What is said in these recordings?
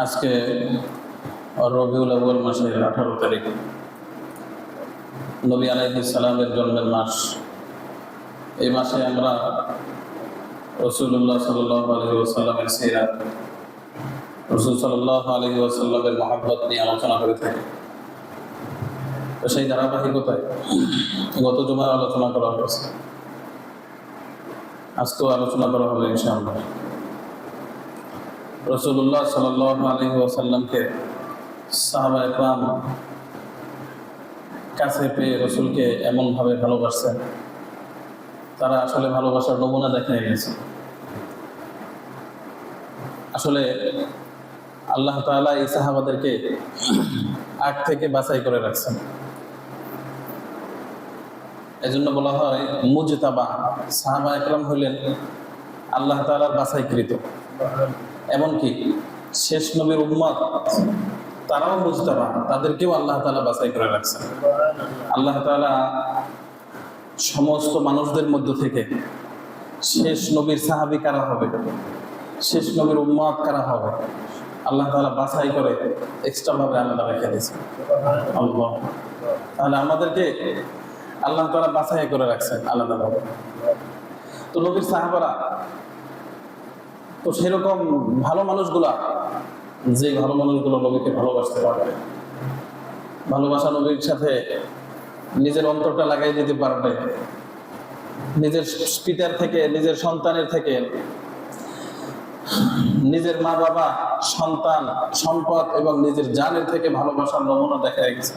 আজকে রবিউল আউ্বাল মাসের আঠারো তারিখ। নবী সালামের জন্মের মাস। এই মাসে আমরা রসুল্লাহ সাল্লাহ আলহি রসুল সাল্লাহ আলহি ওসাল্লামের মহাব্বত নিয়ে আলোচনা করে থাকি। তো সেই ধারাবাহিকতায় গত জুমার আলোচনা করা হয়েছে। আজকেও আলোচনা করা হবে ইনশাআল্লাহ। রসুল্লাহ সাল্লাহ আলহি ওসাল্লামকে সাহাবা একরাম কাছে পেয়ে রসুলকে এমনভাবে ভালোবাসছেন। তারা আসলে ভালোবাসার নমুনা দেখা গেছে আসলে আল্লাহ তাআলা এই সাহাবাদেরকে আগ থেকে বাছাই করে রাখছেন। এজন্য বলা হয়, মুজতাবা। সাহাবা একরাম হইলেন আল্লাহ তাআলার বাছাইকৃত। এমনকি শেষ নবীর উম্মত, তারাও মুজতাবা তাদেরকেও আল্লাহ তাআলা বাছাই করে রাখছেন। আল্লাহ তাআলা সমস্ত মানুষদের মধ্য থেকে শেষ নবীর সাহাবি কারা হবে? শেষ নবীর উম্মত কারা হবে? আল্লাহ তাআলা বাছাই করে এক্সট্রা ভাবে আলাদা রেখে দিয়েছেন। আল্লাহ। তাহলে আমাদেরকে আল্লাহ তাআলা বাছাই করে রাখছেন আলাদাভাবে। তো নবীর সাহাবারা তো সেরকম ভালো মানুষগুলা, যে ভালো মানুষগুলো নবীকে ভালোবাসতে পারবে, ভালোবাসা নবীর সাথে নিজের অন্তরটা লাগাই দিতে পারবে, নিজের পিতার থেকে, নিজের সন্তানের থেকে, নিজের মা বাবা, সন্তান, সম্পদ এবং নিজের জানের থেকে ভালোবাসার নমুনা দেখা গেছে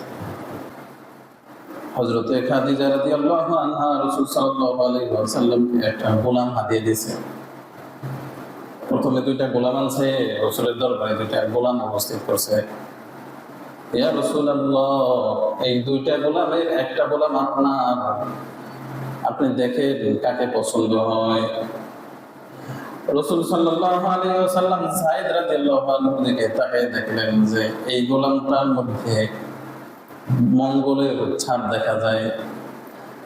হযরত খাদিজা রাদিয়াল্লাহু আনহা রাসূল সাল্লাল্লাহু আলাইহি ওয়াসাল্লামকে একটা গোলাম হাতিয়ে দিয়েছে। প্রথমে দুইটা গোলাম আনছে, রসুলের দরবারে দুইটা গোলাম উপস্থিত করছে। ইয়া এই দুইটা গোলামের একটা গোলাম আপনার। আপনি দেখেন কাকে পছন্দ হয়। রসুল ওয়াসাল্লাম সাইদ রাদিয়াল্লাহু আনহু দিকে দেখলেন যে এই গোলামটার মধ্যে মঙ্গলের ছাপ দেখা যায়।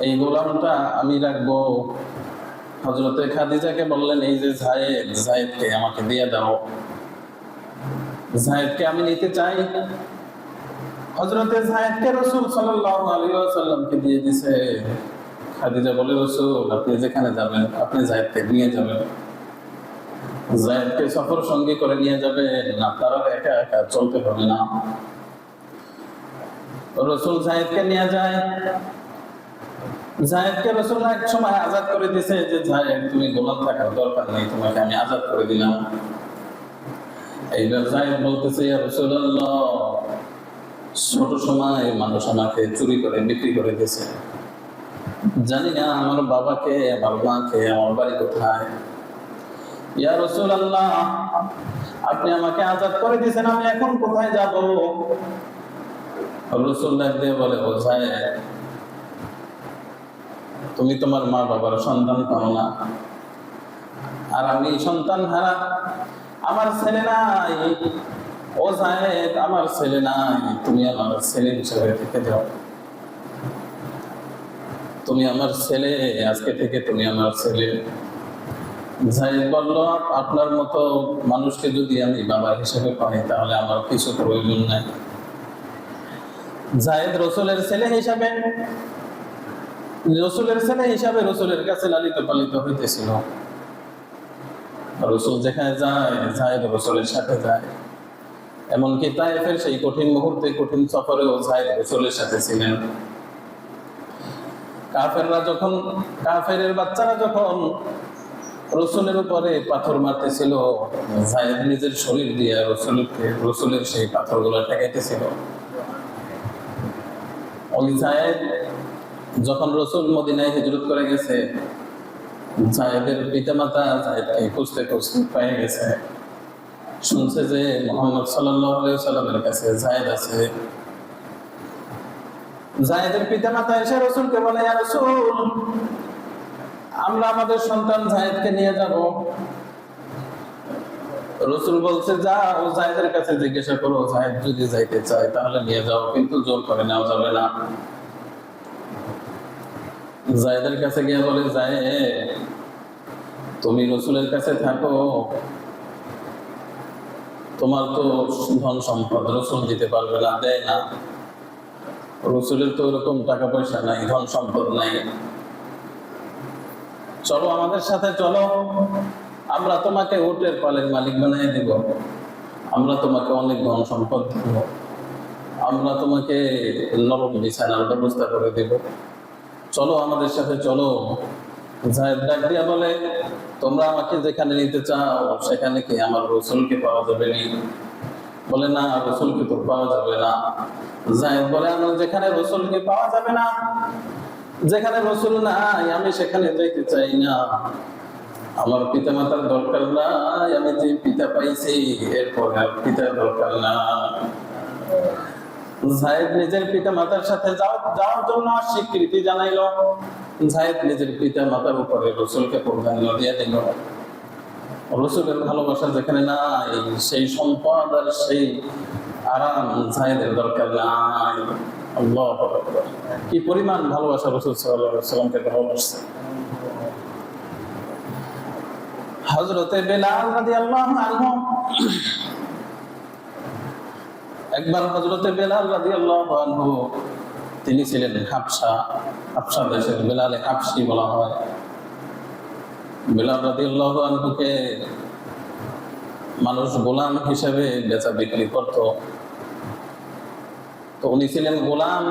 এই গোলামটা আমি রাখব। হজরতে খাদিজাকে বললেন, এই যে জায়েদ, জায়েদকে আমাকে দিয়ে দাও। জায়েদকে আমি নিতে চাই হজরতে জায়েদকে রসুল সাল্লাল্লাহু আলাইহি ওয়াসাল্লামকে দিয়ে দিছে। খাদিজা বলে, রসুল, আপনি যেখানে যাবেন, আপনি জায়েদকে নিয়ে যাবেন। জায়েদকে সফর সঙ্গী করে নিয়ে যাবেন। আপনারা একা একা চলতে হবে না। রসুল জায়েদকে নিয়ে যায়। জায়েদকে রসুল এক সময় আজাদ করে দিছে যে, জায়েদ, তুমি গোলাম থাকার দরকার নেই, তোমাকে আমি আজাদ করে দিলাম। এইবার জায়েদ বলতেছে, ইয়া রাসূলুল্লাহ, ছোট সময় মানুষ আমাকে চুরি করে, বিক্রি করে দিয়েছে। জানি না আমার বাবাকে, আমার মাকে, আমার বাড়ি কোথায়। ইয়া রাসূলুল্লাহ, আপনি আমাকে আজাদ করে দিয়েছেন, আমি এখন কোথায় যাব? রসুল্লাহ দিয়ে বলে জায়েদ তুমি তোমার মা বাবার সন্তান পাও না। আর আমি সন্তান হারা, আমার ছেলে নাই। ও জায়েদ আমার ছেলে নাই। তুমি আমার ছেলে হিসেবে থেকে যাও। তুমি আমার ছেলে, আজকে থেকে তুমি আমার ছেলে। জায়েদ বলল, আপনার মতো মানুষকে যদি আমি বাবা হিসেবে পাই, তাহলে আমার কিছু প্রয়োজন নাই। জায়েদ রসুলের ছেলে হিসাবে রসুলের ছেলে হিসাবে রসুলের কাছে লালিত পালিত হইতেছিল। রসুল যেখানে যায় যায় রসুলের সাথে যায়। এমনকি তাইফের সেই কঠিন মুহূর্তে, কঠিন সফরেও যায় রসুলের সাথে ছিলেন। কাফেররা যখন, কাফেরের বাচ্চারা যখন রসুলের উপরে পাথর মারতেছিল, জায়েদ নিজের শরীর দিয়ে রসুলকে, রসুলের সেই পাথরগুলো ঠেকাইতেছিল। ওই জায়েদ যখন রসুল মদিনায় হিজরত করে গেছে, জায়েদের পিতামাতা জায়েদকে খুঁজতে খুঁজতে পেয়ে গেছে। শুনছে যে মোহাম্মদ সাল্লামের কাছে জায়েদ আছে। এসে রসুলকে বলে রসুল, আমরা আমাদের সন্তান জায়েদকে নিয়ে যাব। রসুল বলছে যা ও কাছে জিজ্ঞাসা করো, জায়েদ যদি যাইতে চায় তাহলে নিয়ে যাও, কিন্তু জোর করে নেওয়া যাবে না। জায়েদের কাছে গিয়ে বলে যায় তুমি রসুলের কাছে থাকো। তোমার তো ধন সম্পদ রসুল দিতে পারবে না, দেয় না। রসুলের তো ওরকম টাকা পয়সা নাই, ধন সম্পদ নাই। চলো আমাদের সাথে চলো। আমরা তোমাকে হোটেল পালের মালিক বানিয়ে দিব। আমরা তোমাকে অনেক ধন সম্পদ দিব। আমরা তোমাকে নরম বিছানার ব্যবস্থা করে দেব। চলো আমাদের সাথে চলো। জাহেদ ডাক দিয়া বলে, তোমরা আমাকে যেখানে নিতে চাও, সেখানে কি আমার রসুলকে পাওয়া যাবে নি? বলে, না, রসুলকে তো পাওয়া যাবে না। জাহেদ বলে আমার যেখানে রসুলকে পাওয়া যাবে না, যেখানে রসুল নাই, আমি সেখানে যাইতে চাই না। আমার পিতা মাতার দরকার নাই, আমি যে পিতা পাইছি, এরপর আর পিতার দরকার না। জায়েদ নিজের পিতা মাতার সাথে যাও- যাওয়ার জন্য স্বীকৃতি জানাইলো। জায়েদ নিজের পিতা মাতার উপরে রসুলকে প্রাধান্য দিয়ে দিল। রসুলের ভালোবাসা যেখানে নাই, সেই সম্পদ আর সেই আরাম জায়েদের দরকার নাই। কি পরিমাণ ভালোবাসা রসুল সাল্লামকে ভালোবাসছে হজরতে বেলাল রাদিয়াল্লাহু আনহু একবার হজরতে বেলাল রাদিয়াল্লাহু আনহু, তিনি ছিলেন হাবসা হাবসা দেশের বেলালে হাবসি বলা হয়। বেলাল রাদিয়াল্লাহু আনহুকে মানুষ গোলাম হিসেবে বেচা বিক্রি করত। তো উনি ছিলেন গোলাম।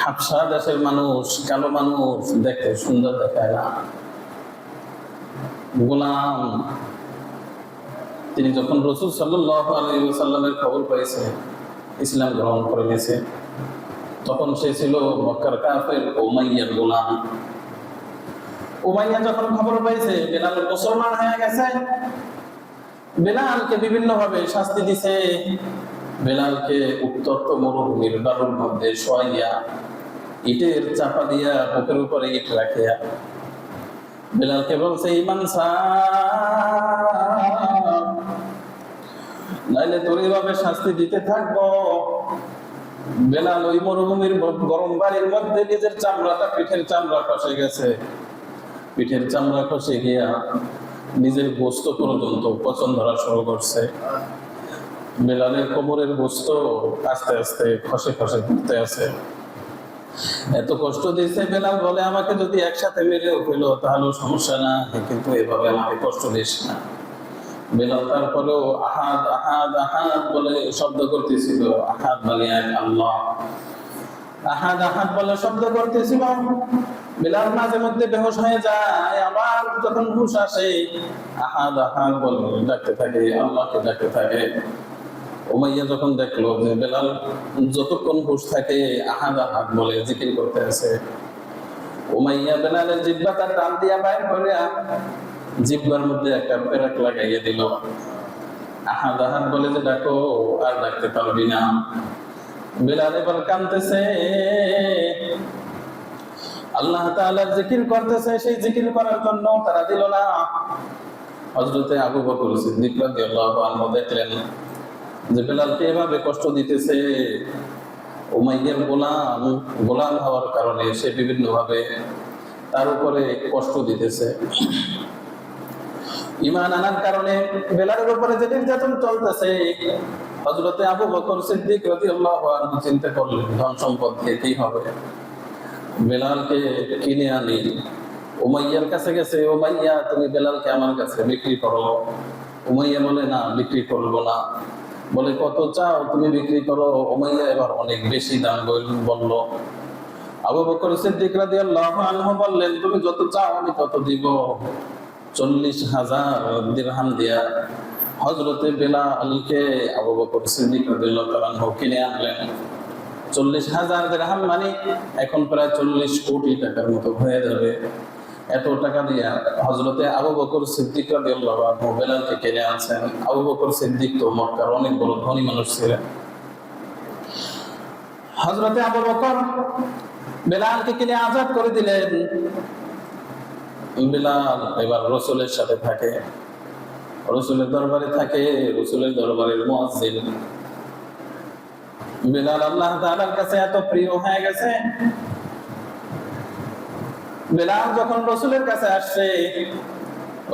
হাবসা দেশের মানুষ, কালো মানুষ, দেখতে সুন্দর দেখায় না। গোলাম তিনি যখন রসুল সাল্লামের খবর পেয়েছে ইসলাম গ্রহণ করে নিয়েছে, তখন সে ছিল মক্কার কাফের ওমাইয়ার গোলাম। উমাইয়া যখন খবর পেয়েছে বেলাল মুসলমান হয়ে গেছে। বেলালকে বিভিন্ন ভাবে শাস্তি দিছে। বেলালকে উত্তপ্ত মরুভূমির বালুর মধ্যে শোয়াইয়া, ইটের চাপা দিয়া বুকের উপরে ইট রাখিয়া, বেলালকে বলছে, ইমান নাইলে তোর এইভাবে শাস্তি দিতে থাকব। বেলাল ওই মরুভূমির গরম বাড়ির মধ্যে নিজের চামড়াটা, পিঠের চামড়া খসে গেছে। পিঠের চামড়া খসে গিয়া নিজের গোস্ত পর্যন্ত পছন্দ ধরা শুরু করছে। বেলালের কোমরের গোস্ত আস্তে আস্তে খসে খসে ঘুরতে আছে। এত কষ্ট দিয়েছে বেলাল বলে, আমাকে যদি একসাথে মেরেও ফেল তাহলেও সমস্যা না। কিন্তু এভাবে আমাকে কষ্ট দিস না। বেলাল তারপরেও আহাদ আহাদ আহাদ বলে শব্দ করতেছিল। আহাদ মানে এক আল্লাহ। আহাদ আহাদ বলে শব্দ করতেছিল। বেলাল মাঝে মধ্যে বেহোশ হয়ে যায়, আবার যখন হুশ আসে, আহাদ আহাদ বলে, ডাকতে থাকে, আল্লাহকে ডাকতে থাকে। উমাইয়া যখন দেখল যে বেলাল যতক্ষণ হুশ থাকে, আহাদ আহাদ বলে জিকির করতে আছে উমাইয়া বেলালের জিব্বাটা টান দিয়া বাইর করে জিব্বার মধ্যে একটা পেরাক লাগাইয়ে দিল। আহাদ আহাদ বলে যে, ডাকো, আর ডাকতে পারবি না। বেলাল এবার কানতেছে আল্লাহ তাআলার জিকির করতেছে, সেই জিকির করার জন্য তারা দিল না। হযরতে আবু বকর সিদ্দিক রাদিয়াল্লাহু আনহু দেখলেন যে বেলালকে এভাবে কষ্ট দিতেছে? উমাইয়ার গোলাম গোলাম হওয়ার কারণে সে বিভিন্ন ভাবে তার উপরে কষ্ট দিতেছে। ইমান আনার কারণে বেলালের উপরে যে নির্যাতন চলতেছে হজরতে আবু বকর সিদ্দিক রাদিয়াল্লাহু আনহু চিন্তা করলেন, ধন সম্পদ কি হবে? বেলালকে কিনে আনি। উমাইয়ার কাছে গেছে, উমাইয়া, তুমি বেলালকে আমার কাছে বিক্রি করো। উমাইয়া বলে, না, বিক্রি করব না। বলে, কত চাও, তুমি বিক্রি করো। উমাইয়া এবার অনেক বেশি দাম বল- বলল। আবু বকর সিদ্দিক রাদিয়াল্লাহু আনহু বললেন, তুমি যত চাও, আমি তত দিব। চল্লিশ হাজার দিরহাম দিয়া হজরতে বেলালকে আবু বকর সিদ্দিক রাদিয়াল্লাহু তাআলা কিনে আনলেন। চল্লিশ হাজার দিরহাম মানে এখন প্রায় চল্লিশ কোটি টাকার মতো হয়ে যাবে। এত টাকা দিয়া হজরতে আবু বকর সিদ্দিক রাদিয়াল্লাহু আনহু বেলালকে কিনে আনছেন। আবু বকর সিদ্দিক তো মক্কার অনেক বড় ধনী মানুষ ছিলেন। হজরতে আবু বকর বেলালকে কিনে আজাদ করে দিলেন। বেলাল এবার রসুলের সাথে থাকে। রসুলের দরবারে থাকে, রসুলের দরবারের মুয়াজ্জিন। বেলাল আল্লাহ তাআলার কাছে এত প্রিয় হয়ে গেছে। বেলাল যখন রসুলের কাছে আসছে,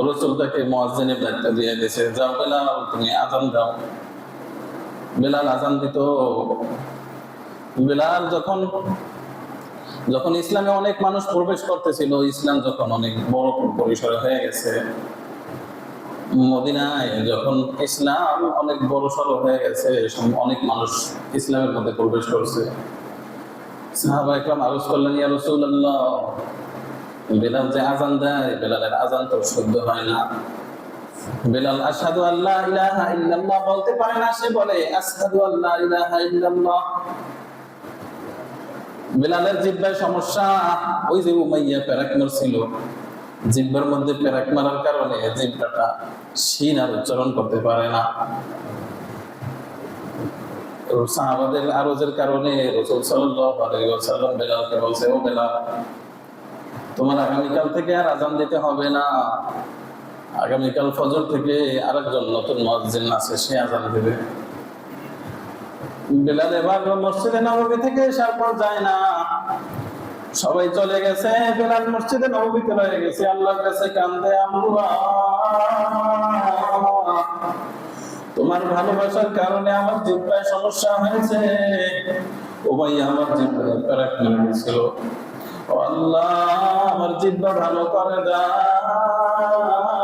রসুল তাকে মোয়াজ্জিনের দায়িত্ব দিয়ে দিয়েছে, যাও বেলাল তুমি আজান দাও। বেলাল আজান দিত। বেলাল যখন যখন ইসলামে অনেক মানুষ প্রবেশ করতেছিল, ইসলাম যখন অনেক বড় পরিসরে হয়ে গেছে, মদিনায় যখন ইসলাম অনেক বড় সড়ো হয়ে গেছে অনেক মানুষ ইসলামের মধ্যে প্রবেশ করছে। বলতে পারে না, সে বলে বেলালের জিব্বায় সমস্যা, ওই যে উমাইয়া প্যারাক মারছিল। জিব্বার মধ্যে প্যারাক মারার কারণে জিব্বাটা শিন আর উচ্চারণ করতে পারে না। সাহাবাদের আরজের কারণে রসুল সাল্লাল্লাহু আলাইহি ওয়াসাল্লাম বেলালকে বলছে, ও বেলাল, তোমার আগামীকাল থেকে আর আজান দিতে হবে না। আগামীকাল ফজর থেকে আরেকজন নতুন মুয়াজ্জিন আছে, সে আজান দেবে। বেলাল এবার মসজিদে থেকে পর যায় না। সবাই চলে গেছে, বেলাল মসজিদে রয়ে গেছে। আল্লাহর কাছে কান্দে আল্লাহ, তোমার ভালোবাসার কারণে আমার জিব্বায় সমস্যা হয়েছে। ও ভাই, আমার জিব্বায় প্যারাক আল্লাহ, আমার জিব্বা ভালো করে দাও।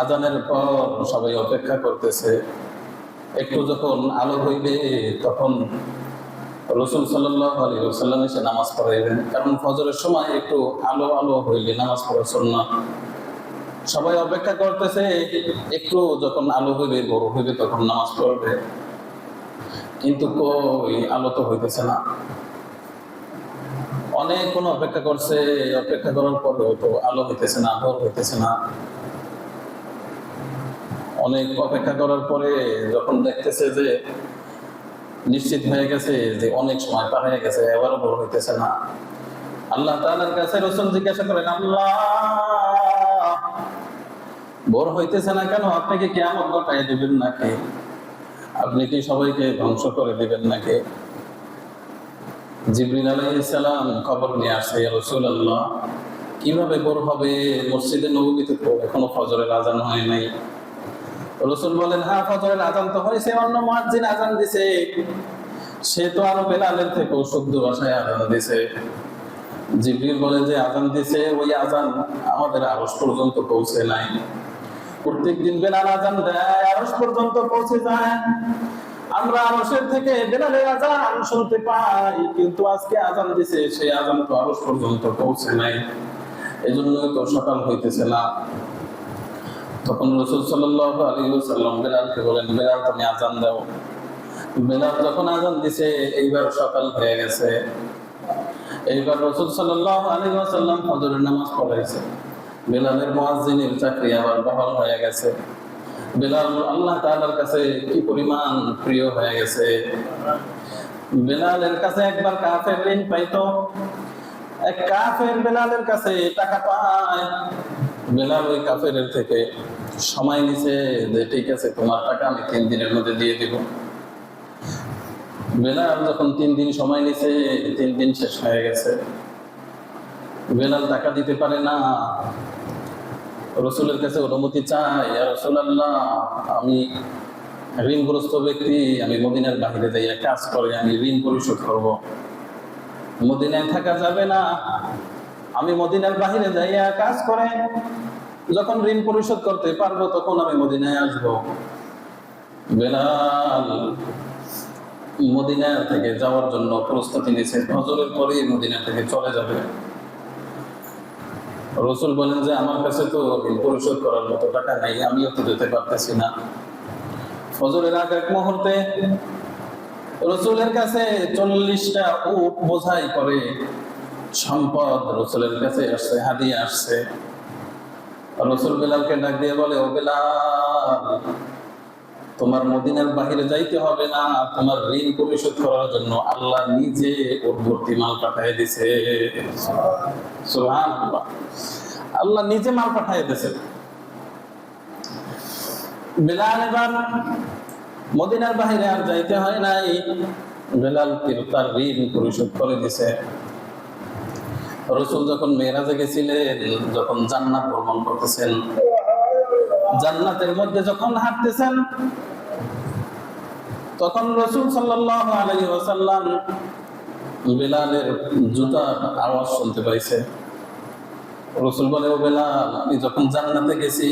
আজানের পর সবাই অপেক্ষা করতেছে। একটু যখন আলো হইবে, তখন রসুল সাল্লাহ সাল্লাম এসে নামাজ পড়াইবেন। কারণ ফজরের সময় একটু আলো আলো হইলে নামাজ পড়া না সবাই অপেক্ষা করতেছে, একটু যখন আলো হইবে, বড় হইবে, তখন নামাজ পড়বে। কিন্তু কই, আলো তো হইতেছে না। অনেক কোন অপেক্ষা করছে, অপেক্ষা করার পরেও তো আলো হইতেছে না, ভোর হইতেছে না। অনেক অপেক্ষা করার পরে যখন দেখতেছে যে নিশ্চিত হয়ে গেছে যে অনেক সময় পার হয়ে গেছে, এবারও বড় হইতেছে না। আল্লাহ তাআলার কাছে রসুল জিজ্ঞাসা করেন, আল্লাহ ভোর হইতেছে না কেন? আপনি কি কেমন ঘটাই দিবেন নাকি? আপনি কি সবাইকে ধ্বংস করে দিবেন নাকি? জিবরিন আলাইহিস সালাম খবর নিয়ে আসে আল্লাহ কীভাবে ভোর হবে? মসজিদে নববীতে তো এখনও ফজরের আজান হয় নাই। রসুল বলেন হ্যাঁ ফজরের আজান তো হয়েছে, অন্য মুয়াজ্জিন আজান দিছে। সে তো আরও বেলালের থেকেও শুদ্ধ ভাষায় আজান দিছে। জিবরিল বলে যে, আজান দিছে, ওই আজান আমাদের আরশ পর্যন্ত পৌঁছে নাই। প্রত্যেক দিন বেলাল আজান দেয়, আরশ পর্যন্ত পৌঁছে যায়। আমরা আরশের থেকে বেলালের আজান শুনতে পাই, কিন্তু আজকে আজান দিছে, সেই আজান তো আরশ পর্যন্ত পৌঁছে নাই। এজন্যই তো সকাল হইতেছে না। তখন রসুল সাল্লাহ আলী সাল্লাম বেলালকে বলেন, বেলাল, তুমি আজান দাও। বেলাল যখন আজান দিছে, এইবার সকাল হয়ে গেছে। এইবার রসুল সাল্লাহ আলী সাল্লাম ফজরের নামাজ পড়াইছে। বেলালের মুয়াজ্জিনের চাকরি আবার বহাল হয়ে গেছে। বেলাল, আল্লাহ তাআলার কাছে কি পরিমাণ প্রিয় হয়ে গেছে? বেলালের কাছে একবার কাফের ঋণ পাইতো। এক কাফের বেলালের কাছে টাকা পায়। বেলাল ওই কাফের থেকে, সময় নিছে যে ঠিক আছে, তোমার টাকা আমি তিন দিনের মধ্যে দিয়ে দিব। বেলাল যখন তিন দিন সময় নিছে, তিন দিন শেষ হয়ে গেছে। বেলাল টাকা দিতে পারে না। রসুলের কাছে অনুমতি চাই রসুল আল্লাহ আমি ঋণগ্রস্ত ব্যক্তি, আমি মদিনার বাহিরে যাইয়া কাজ করে, আমি ঋণ পরিশোধ করব। মদিনায় থাকা যাবে না। আমি মদিনার বাহিরে যাইয়া কাজ করে, যখন ঋণ পরিশোধ করতে পারব, তখন আমি মদিনায় আসব। বেলাল মদিনা থেকে যাওয়ার জন্য প্রস্তুতি নিছে। হজরের পরেই মদিনা থেকে চলে যাবে। রসুল বলেন যে, আমার কাছে তো ঋণ পরিশোধ করার মতো টাকা নাই, আমিও তো যেতে পারতেছি না। ফজরের আগ এক মুহূর্তে রসুলের কাছে চল্লিশটা উট বোঝাই করে সম্পদ রসুলের কাছে আসছে, হাদিয়ে আসছে। রসুল বেলালকে ডাক দিয়ে বলে, ও বেলাল, তোমার মদিনার বাহিরে যাইতে হবে না, তোমার ঋণ পরিশোধ করার জন্য আল্লাহ নিজে ওর ভর্তি মাল পাঠিয়ে দিছে আল্লাহ নিজে মাল পাঠিয়ে দিছে বেলাল এবার মদিনার বাহিরে আর যাইতে হয় নাই। বেলাল তার ঋণ পরিশোধ করে দিছে রসুল যখন মেয়েরাজে গেছিলেন, যখন জান্নাত ভ্রমণ করতেছেন, জান্নাতের মধ্যে যখন হাঁটতেছেন, তখন রসুল ওয়াসাল্লাম বেলালের জুতার আওয়াজ শুনতে পাইছে রসুল বলে, ও বেলাল, আমি যখন জান্নাতে গেছি,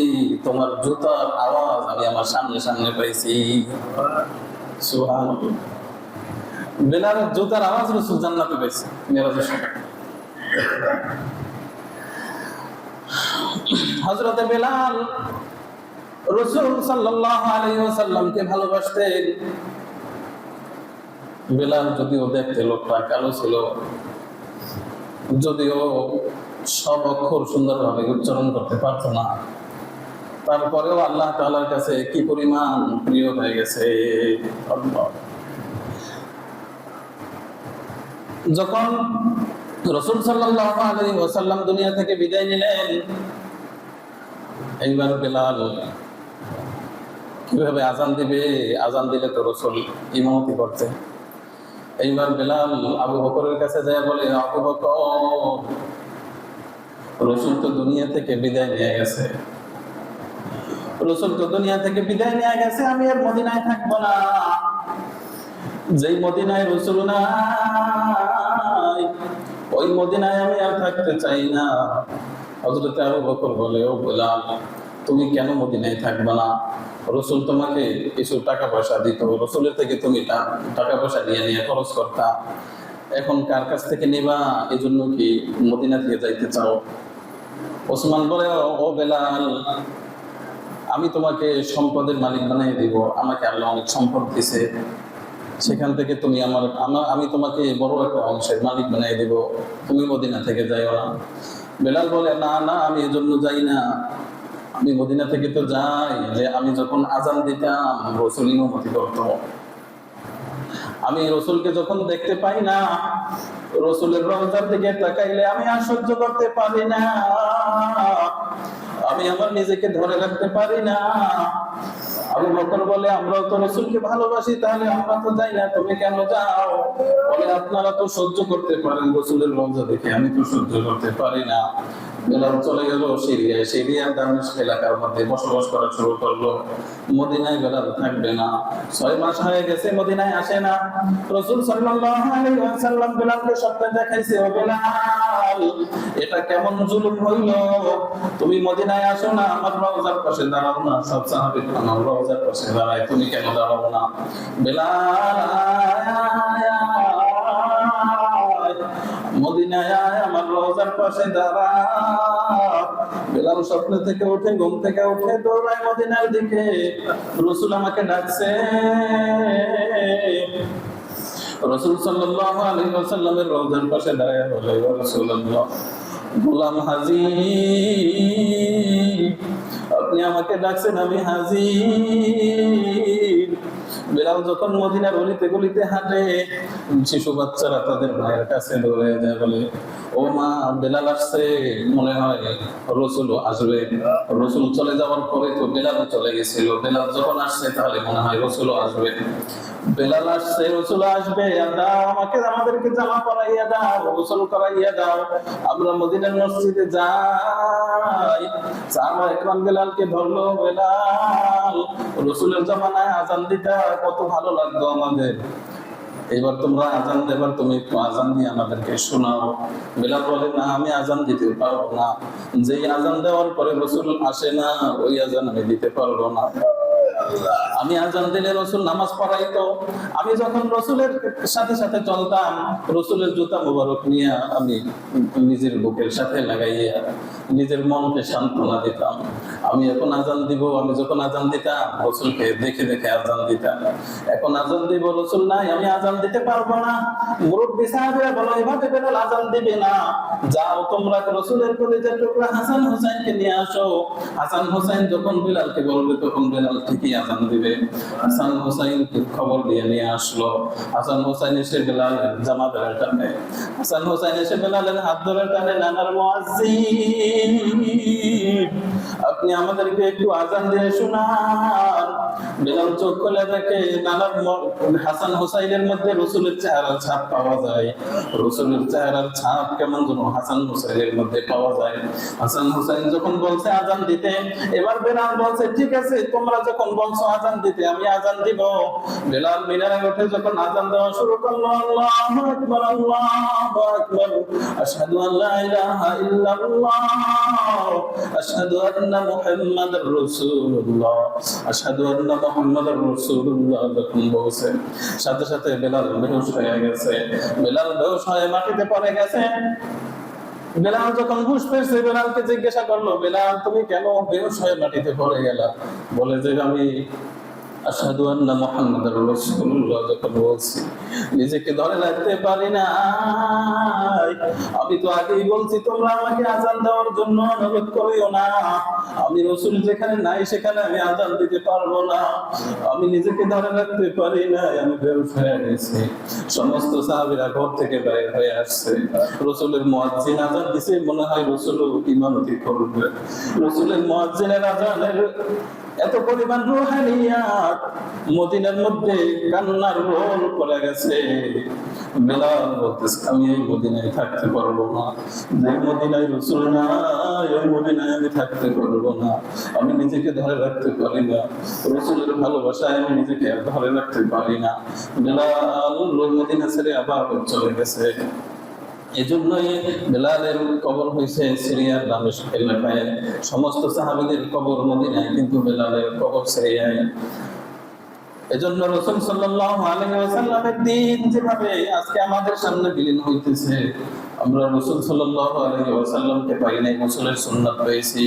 তোমার জুতার আওয়াজ আমি আমার সামনে সামনে পাইছি। সুবহানাল্লাহ। বেলালের জুতার আওয়াজ রসুল জান্নাতে পাইছে মেরাজের হজরতে বেলাল রসুল ওয়াসাল্লামকে ভালোবাসতেন। বেলাল যদিও দেখতে লোকটা কালো ছিল, যদিও সব অক্ষর সুন্দরভাবে উচ্চারণ করতে পারতো না। তারপরেও আল্লাহ তাআলার কাছে কি পরিমাণ প্রিয় হয়ে গেছে। যখন রসুল সাল্লাল্লাহু আলাইহি ওয়াসাল্লাম দুনিয়া থেকে বিদায় নিলেন। এইবার বেলাল কীভাবে আজান দিবে? আজান দিলে তো রসুল ইমামতি করতে এইবার বেলাল আবু বকরের কাছে যায় বলে, আবু বকর, রসুল তো দুনিয়া থেকে বিদায় নিয়ে গেছে। রসুল তো দুনিয়া থেকে বিদায় নিয়ে গেছে, আমি আর মদিনায় থাকব না। যেই মদিনায় রসুল নাই ওই মদিনায় আমি আর থাকতে চাই না। হজরত আবু বকর বলে, ও বললাম তুমি কেন মদিনায় থাকবে না? রসুল তোমাকে কিছু টাকা পয়সা দিত, রসুলের থেকে তুমি টাকা পয়সা নিয়ে নিয়ে খরচ করতা। এখন কার কাছ থেকে নেবা? এই জন্য কি মদিনা থেকে যাইতে চাও? ওসমান বলে "ও- ও বেলাল, আমি তোমাকে সম্পদের মালিক বানিয়ে দিব। আমাকে আল্লাহ অনেক সম্পদ দিছে। সেখান থেকে তুমি আমার আমার, আমি তোমাকে বড় একটা অংশের মালিক বানিয়ে দিব। তুমি মদিনা থেকে যাইও না। বেলাল বলে, না না, আমি এজন্য যাই না। আমি মদিনা থেকে তো যাই, যে আমি যখন আজান দিতাম, রসুল ইমামতি করতো। আমি রসুলকে যখন দেখতে পাই না, রসুলের রমজার দিকে তাকাইলে আমি আর সহ্য করতে পারি না। আমি আমার নিজেকে ধরে রাখতে পারি না। আবু বকর বলে, আমরাও তো রসুলকে ভালোবাসি, তাহলে আমরা তো যাই না, তুমি কেন যাও? বলে, আপনারা তো সহ্য করতে পারেন রসুলের রমজা দেখে, আমি তো সহ্য করতে পারি না। চলে গেল সিরিয়ায় সিরিয়ার দামেস্ক এলাকার মধ্যে বসবাস করা শুরু করল। মদিনায় বেলাল থাকবে না। ছয় মাস হয়ে গেছে মদিনায় আসে না। রসুল দেখাইছে ও এটা কেমন জুলুম হইল? তুমি মদিনায় আসো না আমার রওজার পাশে দাঁড়াও না। সব সাহাবী আমার রওজার পাশে দাঁড়ায় তুমি কেন দাঁড়াও না? আয়, বেলাল স্বপ্ন থেকে উঠে, ঘুম থেকে উঠে দৌড়ায় মদিনার দিকে। রসুল আমাকে ডাকছে। রসুল সাল্লাল্লাহু আলাইহি ওয়াসাল্লামের রওজার পাশে দাঁড়ায় বলে গোলাম হাজি আপনি আমাকে ডাকছেন, আমি হাজির। বেলাল যখন মদিনার অলিতে গলিতে হাঁটে, শিশু বাচ্চারা তাদের ভাইয়ের কাছে দৌড়ে যায়, বলে, ও মা, বেলাল আসছে। মনে হয় রসুল আসবে। রসুল চলে যাওয়ার পরে তো বেলাল চলে গেছিল। বেলাল যখন আসছে, তাহলে মনে হয় রসুল আসবে। বেলাল আসছে, রসুল আসবে দাও আমাকে, আমাদেরকে জামা পরাইয়া দাও, গোসল করাইয়া দাও। আমরা মদিনার মসজিদে যাই। সাহাবা বেলালকে ধরলো, বেলাল, রসুলের জমানায় আজান কত ভালো লাগতো আমাদের। এবার তোমরা আজান দেবার, তুমি একটু আজান দিয়ে আমাদেরকে শোনাও। বেলাল বলে, না, আমি আজান দিতে পারব না। যেই আজান দেওয়ার পরে রসুল আসে না, ওই আজান আমি দিতে পারব না। আমি আজান দিলে রসুল নামাজ পড়াইতো। আমি যখন রসুলের সাথে সাথে চলতাম, রসুলের জুতা মোবারক নিয়ে আমি নিজের বুকের সাথে লাগাইয়া নিজের মনকে সান্ত্বনা দিতাম। আমি এখন আজান দিব, আমি যখন আজান দিতাম, রসুলকে দেখে দেখে আজান দিতাম। এখন আজান দিব, রসুল নাই, আমি আজান দিতে পারব না। মুরব্বী সাহেবরা বলো, এভাবে বেরোল আজান দিবে না। যাও তোমরা রসুলের কলেজের টুকরা হাসান হোসেনকে নিয়ে আসো। হাসান হোসেন যখন বিলালকে বলবে, তখন বিলাল ঠিকই আজান দিবে হাসান হোসাইন খবর দিয়ে নিয়ে আসলো? হাসান হোসাইন এসে বিলাল জামা টানে। হাসান হোসাইন এসে বেলালের হাত ধরে টানে, নানার আপনি আমাদেরকে একটু আজান দিয়ে শোনান। বেলাল চোখ খুলে দেখে নানার হাসান হোসাইনের মধ্যে রসুলের চেহারার ছাপ পাওয়া যায়। রসুলের চেহারার ছাপ কেমন যেন হাসান হোসাইনের মধ্যে পাওয়া যায়। হাসান হোসাইন যখন বলছে, আজান দিতে। এবার বেলাল বলছে, ঠিক আছে, তোমরা যখন বলছো আজান দিতে, আমি আজান দিব। বেলাল মিনারে উঠে যখন আজান দেওয়া শুরু করল, আল্লাহু আকবার আল্লাহু আকবার। আশহাদু আন লা ইলাহা ইল্লাল্লাহ। আশহাদু আন্না মুহাম্মাদার রাসূলুল্লাহ। আশহাদু আন্না সাথে সাথে বেলাল বেহুশ হয়ে গেছে। বেলাল বেহুশ হয়ে মাটিতে পড়ে গেছে। বেলাল যখন ঘুষ পেয়েছে, বেলালকে জিজ্ঞাসা করল, বেলাল, তুমি কেন বেহুশ হয়ে মাটিতে পড়ে গেলা? বলে যে, আমি আশহাদু আন্না মুহাম্মাদার রাসূলুল্লাহ, যখন বলছি, নিজেকে ধরে রাখতে পারি না আমি তো আগেই বলছি, তোমরা আমাকে আজান দেওয়ার জন্য অনুরোধ করিও না। আমি রসুল যেখানে নাই, সেখানে আমি আজান দিতে পারব না। আমি নিজেকে ধরে রাখতে পারি না আমি সমস্ত সাহাবীরা ঘর থেকে বাইরে হয়ে আসছে। রসুলের মুয়াজ্জিন আজান দিছে, মনে হয় রসুল ইমামতি করবে। রসুলের মুয়াজ্জিনের আজানের এত পরিমাণ রুহানিয়াত মদিনার মধ্যে কান্নার রোল পড়ে গেছে। আমি এই মদিনায় থাকতে পারব না। যে মদিনায় রসুল ওই মদিনায় আমি থাকতে পারব না। আমি নিজেকে ধরে রাখতে পারি না। রসুলের ভালোবাসায় আমি নিজেকে ধরে রাখতে পারি না। বেলাল মদিনা ছেড়ে আবার চলে গেছে। এজন্যই বেলালের কবর হয়েছে সিরিয়ার এলাকায় সমস্ত সাহাবিদের কবর মদিনায়, কিন্তু বেলালের কবর সিরিয়ায় এজন্য রসুল সাল্লাল্লাহু আলাইহি ওয়াসাল্লামের দিন যেভাবে আজকে আমাদের সামনে বিলীন হইতেছে আমরা রসুল সাল্লাল্লাহু আলাইহি ওয়াসাল্লামকে পাই নাই রসুলের সুন্নাত পেয়েছি।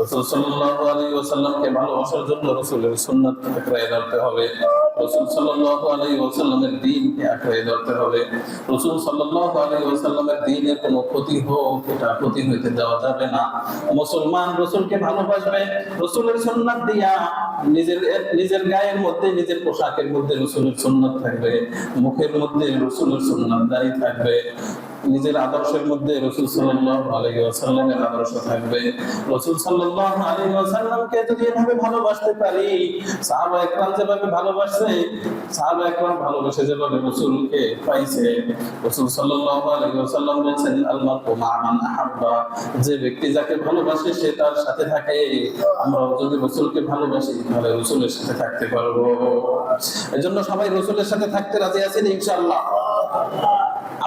রসুল সাল্লাল্লাহু আলাইহি ওয়াসাল্লামকে ভালোবাসার জন্য রসুলের সুন্নাতকে আঁকড়ে ধরতে হবে। রসুল সাল্লাল্লাহু আলাইহি ওয়াসাল্লামের আঁকড়ে ধরতে হবে। রসুল সাল্লাল্লাহু আলাইহি ওয়াসাল্লামের দ্বীনের কোনো ক্ষতি হোক, এটা ক্ষতি হইতে দেওয়া যাবে না। মুসলমান রসুলকে ভালোবাসবে, রসুলের সুন্নাত দিয়া নিজের নিজের গায়ের মধ্যে, নিজের পোশাকের মধ্যে রসুলের সুন্নাত থাকবে। মুখের মধ্যে রসুলের সুন্নাত দাঁড়িয়ে থাকবে। নিজের আদর্শের মধ্যে রসুল ওয়াসাল্লামের আদর্শ থাকবে। রসুল ওয়াসাল্লামকে যদি এভাবে ভালোবাসতে পারি, সাহাবা একরাম যেভাবে ভালোবাসছে সাহাবা একরাম ভালোবাসে যেভাবে রসুলকে পাইছে, রসুল সাল্লাল্লাহু আলাইহি ওয়াসাল্লাম বলেছেন আল মা মান আহাব্বা, যে ব্যক্তি যাকে ভালোবাসে সে তার সাথে থাকে। আমরা যদি রসুলকে ভালোবাসি, তাহলে রসুলের সাথে থাকতে পারব। এজন্য সবাই রসুলের সাথে থাকতে রাজি আছেন ইনশাআল্লাহ।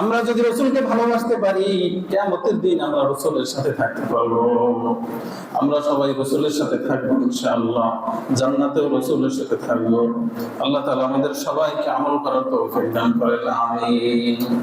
আমরা যদি রসুলকে ভালোবাসতে পারি কেমতের দিন আমরা রসুলের সাথে থাকতে পারব। আমরা সবাই রসুলের সাথে থাকব ইনশাআল্লাহ। জান্নাতেও রসুলের সাথে থাকব। আল্লাহ তালা আমাদের সবাইকে আমল করার তো দান করেন, আমিন।